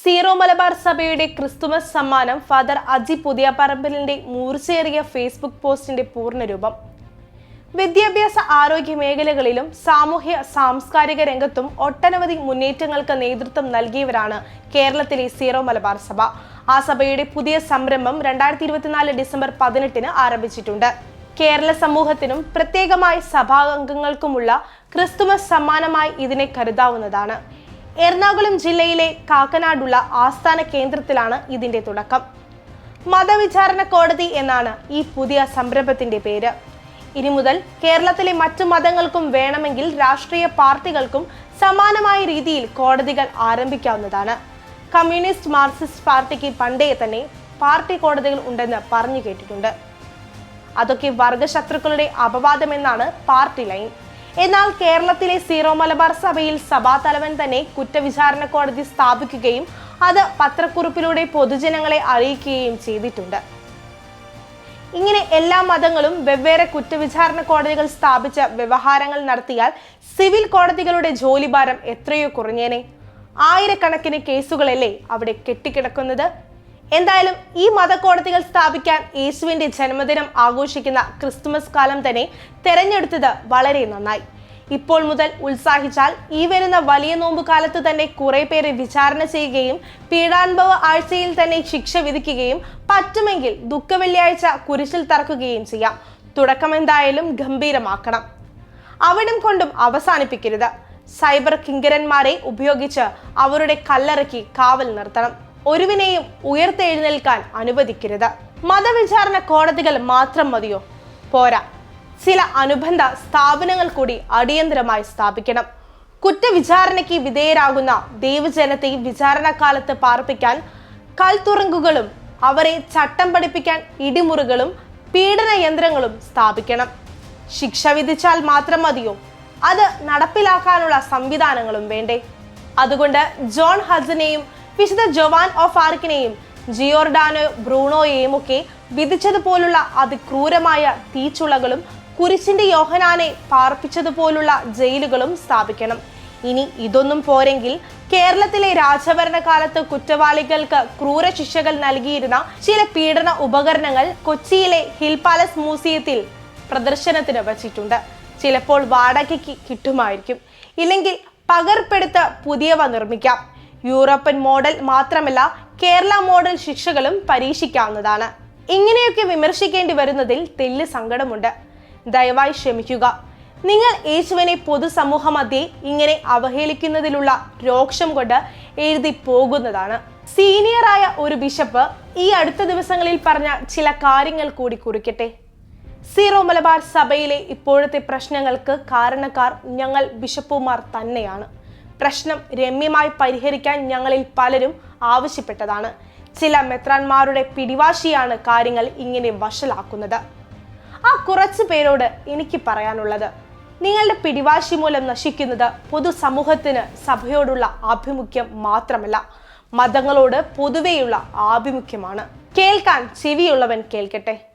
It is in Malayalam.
സീറോ മലബാർ സഭയുടെ ക്രിസ്തുമസ് സമ്മാനം ഫാദർ അജി പുതിയപറമ്പലിന്റെ മൂർച്ചയേറിയ ഫേസ്ബുക്ക് പോസ്റ്റിന്റെ പൂർണരൂപം. വിദ്യാഭ്യാസ ആരോഗ്യ മേഖലകളിലും സാമൂഹ്യ സാംസ്കാരിക രംഗത്തും ഒട്ടനവധി മുന്നേറ്റങ്ങൾക്ക് നേതൃത്വം നൽകിയവരാണ് കേരളത്തിലെ സീറോ മലബാർ സഭ. ആ സഭയുടെ പുതിയ സംരംഭം രണ്ടായിരത്തി ഇരുപത്തിനാല് ഡിസംബർ പതിനെട്ടിന് ആരംഭിച്ചിട്ടുണ്ട്. കേരള സമൂഹത്തിനും പ്രത്യേകമായി സഭാംഗങ്ങൾക്കുമുള്ള ക്രിസ്തുമസ് സമ്മാനമായി ഇതിനെ കരുതാവുന്നതാണ്. എറണാകുളം ജില്ലയിലെ കാക്കനാടുള്ള ആസ്ഥാന കേന്ദ്രത്തിലാണ് ഇതിന്റെ തുടക്കം. മതവിചാരണ കോടതി എന്നാണ് ഈ പുതിയ സംരംഭത്തിന്റെ പേര്. ഇനി മുതൽ കേരളത്തിലെ മറ്റു മതങ്ങൾക്കും വേണമെങ്കിൽ രാഷ്ട്രീയ പാർട്ടികൾക്കും സമാനമായ രീതിയിൽ കോടതികൾ ആരംഭിക്കാവുന്നതാണ്. കമ്മ്യൂണിസ്റ്റ് മാർക്സിസ്റ്റ് പാർട്ടിക്ക് പണ്ടേ തന്നെ പാർട്ടി കോടതികൾ ഉണ്ടെന്ന് പറഞ്ഞു കേട്ടിട്ടുണ്ട്. അതൊക്കെ വർഗശത്രുക്കളുടെ അപവാദമെന്നാണ് പാർട്ടി ലൈൻ. എന്നാൽ കേരളത്തിലെ സീറോ മലബാർ സഭയിൽ സഭാതലവൻ തന്നെ കുറ്റവിചാരണ കോടതി സ്ഥാപിക്കുകയും അത് പത്രക്കുറിപ്പിലൂടെ പൊതുജനങ്ങളെ അറിയിക്കുകയും ചെയ്തിട്ടുണ്ട്. ഇങ്ങനെ എല്ലാ മതങ്ങളും വെവ്വേറെ കുറ്റവിചാരണ കോടതികൾ സ്ഥാപിച്ച വ്യവഹാരങ്ങൾ നടത്തിയാൽ സിവിൽ കോടതികളുടെ ജോലിഭാരം എത്രയോ കുറഞ്ഞേനെ. ആയിരക്കണക്കിന് കേസുകളല്ലേ അവിടെ കെട്ടിക്കിടക്കുന്നത്? എന്തായാലും ഈ മതക്കോടതികൾ സ്ഥാപിക്കാൻ യേശുവിന്റെ ജന്മദിനം ആഘോഷിക്കുന്ന ക്രിസ്തുമസ് കാലം തന്നെ തെരഞ്ഞെടുത്തത് വളരെ നന്നായി. ഇപ്പോൾ മുതൽ ഉത്സാഹിച്ചാൽ ഈ വരുന്ന വലിയ നോമ്പ് കാലത്ത് തന്നെ കുറെ പേരെ വിചാരണ ചെയ്യുകയും പീഡാനുഭവ ആഴ്ചയിൽ തന്നെ ശിക്ഷ വിധിക്കുകയും പറ്റുമെങ്കിൽ ദുഃഖ വെള്ളിയാഴ്ച കുരിശിൽ തറക്കുകയും ചെയ്യാം. തുടക്കം എന്തായാലും ഗംഭീരമാക്കണം. അവിടം കൊണ്ടും അവസാനിപ്പിക്കരുത്. സൈബർ കിങ്കരന്മാരെ ഉപയോഗിച്ച് അവരുടെ കല്ലറക്കി കാവൽ നിർത്തണം. ഒരുവിനെയും ഉയർത്തെഴുന്നേൽക്കാൻ അനുവദിക്കരുത്. മതവിചാരണ കോടതികൾ മാത്രം മതിയോ? പോരാ. ചില അനുബന്ധ സ്ഥാപനങ്ങൾ കൂടി അടിയന്തരമായി സ്ഥാപിക്കണം. കുറ്റവിചാരണയ്ക്ക് വിധേയരാകുന്ന ദൈവജനത്തെ വിചാരണക്കാലത്ത് പാർപ്പിക്കാൻ കൽത്തുറങ്കുകളും അവരെ ചട്ടം പഠിപ്പിക്കാൻ ഇടിമുറികളും പീഡന യന്ത്രങ്ങളും സ്ഥാപിക്കണം. ശിക്ഷ വിധിച്ചാൽ മാത്രം മതിയോ? അത് നടപ്പിലാക്കാനുള്ള സംവിധാനങ്ങളും വേണ്ടേ? അതുകൊണ്ട് ജോൺ ഹസനെയും വിശുദ്ധ ജവാൻ ഓഫ് ആർക്കിനെയും ജിയോർഡാനോ ബ്രൂണോയെയും ഒക്കെ വിധിച്ചതുപോലുള്ള അതിക്രൂരമായ തീച്ചുളകളും കുരിശിന്റെ യോഹനാനെ പാർപ്പിച്ചതുപോലുള്ള ജയിലുകളും സ്ഥാപിക്കണം. ഇനി ഇതൊന്നും പോരെങ്കിൽ കേരളത്തിലെ രാജഭരണകാലത്ത് കുറ്റവാളികൾക്ക് ക്രൂര ശിക്ഷകൾ നൽകിയിരുന്ന ചില പീഡന ഉപകരണങ്ങൾ കൊച്ചിയിലെ ഹിൽ പാലസ് മ്യൂസിയത്തിൽ പ്രദർശനത്തിന് വച്ചിട്ടുണ്ട്. ചിലപ്പോൾ വാടകയ്ക്ക് കിട്ടുമായിരിക്കും. ഇല്ലെങ്കിൽ പകർപ്പെടുത്ത് പുതിയവ നിർമ്മിക്കാം. യൂറോപ്യൻ മോഡൽ മാത്രമല്ല കേരള മോഡൽ ശിക്ഷകളും പരീക്ഷിക്കാവുന്നതാണ്. ഇങ്ങനെയൊക്കെ വിമർശിക്കേണ്ടി വരുന്നതിൽ തെല്ല് സങ്കടമുണ്ട്. ദയവായി ക്ഷമിക്കുക. നിങ്ങൾ യേശുവിനെ പൊതുസമൂഹ മധ്യേ ഇങ്ങനെ അവഹേളിക്കുന്നതിലുള്ള രോക്ഷം കൊണ്ട് എഴുതി പോകുന്നതാണ്. സീനിയറായ ഒരു ബിഷപ്പ് ഈ അടുത്ത ദിവസങ്ങളിൽ പറഞ്ഞ ചില കാര്യങ്ങൾ കൂടി കുറിക്കട്ടെ. സീറോ മലബാർ സഭയിലെ ഇപ്പോഴത്തെ പ്രശ്നങ്ങൾക്ക് കാരണക്കാർ ഞങ്ങൾ ബിഷപ്പുമാർ തന്നെയാണ്. പ്രശ്നം രമ്യമായി പരിഹരിക്കാൻ ഞങ്ങളിൽ പലരും ആവശ്യപ്പെട്ടതാണ്. ചില മെത്രാന്മാരുടെ പിടിവാശിയാണ് കാര്യങ്ങൾ ഇങ്ങനെ വഷളാക്കുന്നത്. ആ കുറച്ച് പേരോട് എനിക്ക് പറയാനുള്ളത്. നിങ്ങളുടെ പിടിവാശി മൂലം നശിക്കുന്നത് പൊതുസമൂഹത്തിന് സഭയോടുള്ള ആഭിമുഖ്യം മാത്രമല്ല മതങ്ങളോട് പൊതുവെയുള്ള ആഭിമുഖ്യമാണ്. കേൾക്കാൻ ചെവിയുള്ളവൻ കേൾക്കട്ടെ.